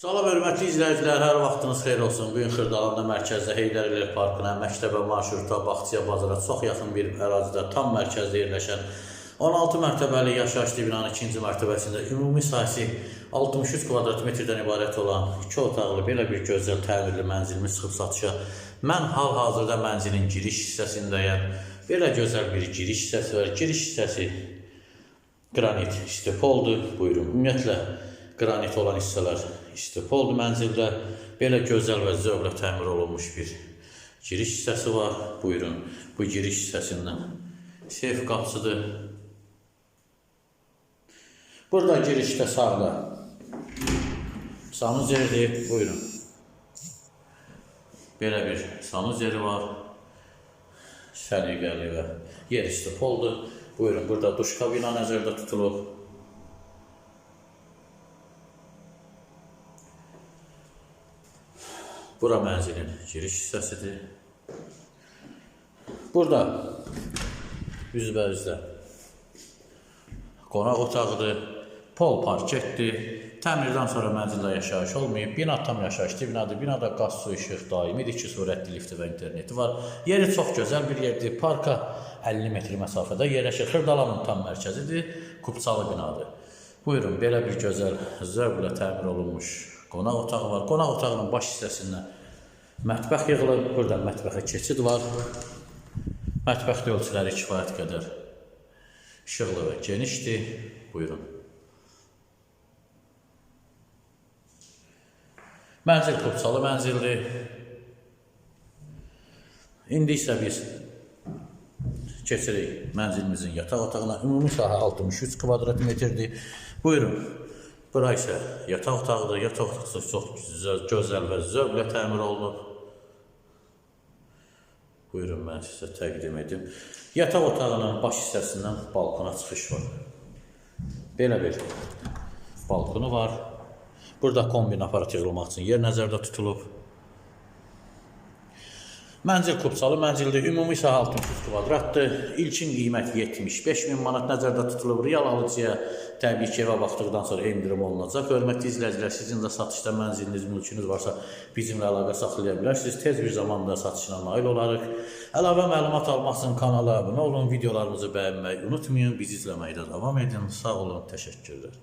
Salam hörmətli izləyicilər, hər vaxtınız xeyir olsun. Bu gün Xırdalanda mərkəzdə Heydər Əliyev Parkına, məktəbə, marşruta, bağçaya, bazara çox yaxın bir ərazidə tam mərkəzdə yerləşən 16 mərtəbəli yaşayışlı binanın ikinci mərtəbəsində ümumi sahəsi 63 kvadrat metrdən ibarət olan iki otaqlı belə bir gözəl təmirli mənzilimiz çıxıb satışa. Mən hal-hazırda mənzilin giriş hissəsindəyəm. Belə gözəl bir giriş hissəsi var. Giriş hissəsi Qranit istipoldur. Buyurun. Ümumiyyətlə qranit olan hissələr istipoldur mənzildə. Belə gözəl və zövqlə təmir olunmuş bir giriş hissəsi var. Buyurun. Bu giriş hissəsindən seyf qapısıdır. Burada girişdə sağda sanuz yeridir. Buyurun. Belə bir sanuz yeri var. Səliqəli və yer istipoldur. Buyurun, burada duş kabina nəzərdə tutulub. Bura mənzilin giriş hissəsidir. Burada üzbəüzdə qonaq otağıdır, pol parketdir. Təmirdən sonra mənzildə yaşayış olmayıb. Bina tam yaşayışlı binadır. Binada qaz, su, işıq daimidir. İki sürətli lifti və interneti var. Yeri çox gözəl bir yerdir. Parka 50 metr məsafədə yerləşir. Xırdalanın tam mərkəzidir. Kubçalı binadır. Buyurun, belə bir gözəl zövqlə təmir olunmuş qonaq otağı var. Qonaq otağının baş hissəsindən mətbəx yığılıb. Burada mətbəxə keçid var. Mətbəxdə ölçüləri kifayət qədər işıqlı və genişdir. Buyurun. Mənzil kubçalı mənzildir. İndi isə biz keçirik mənzilimizin yataq otağına. Ümumi sahə 63 kvadrat metrdir. Buyurun. Bura isə yataq otağıdır. Yataq otağı çox gözəl, gözəl və zövqlə təmir olunub. Buyurun mən sizə təqdim edim. Yataq otağının baş hissəsindən balkona çıxış var. Belə bir balkonu var. Burada kombin aparat yığılmaq üçün yer nəzərdə tutulub. Mənzil kubçalı mənzildir. Ümumi sahə 63 kvadratdır. İlkin qiymət 75 min manat nəzərdə tutulub. Real alıcıya təbii ki, evə baxdıqdan sonra endirim olunacaq. Hörmətli izləyicilər, sizin də satışda mənziliniz, mülkünüz varsa bizimlə əlaqə saxlaya bilərsiniz. Tez bir zamanda satışına nail olarıq. Əlavə məlumat almaq üçün kanala abunə olun, videolarımızı bəyənməyi unutmayın. Bizi izləməkdə davam edin. Sağ olun, təşəkkürlər.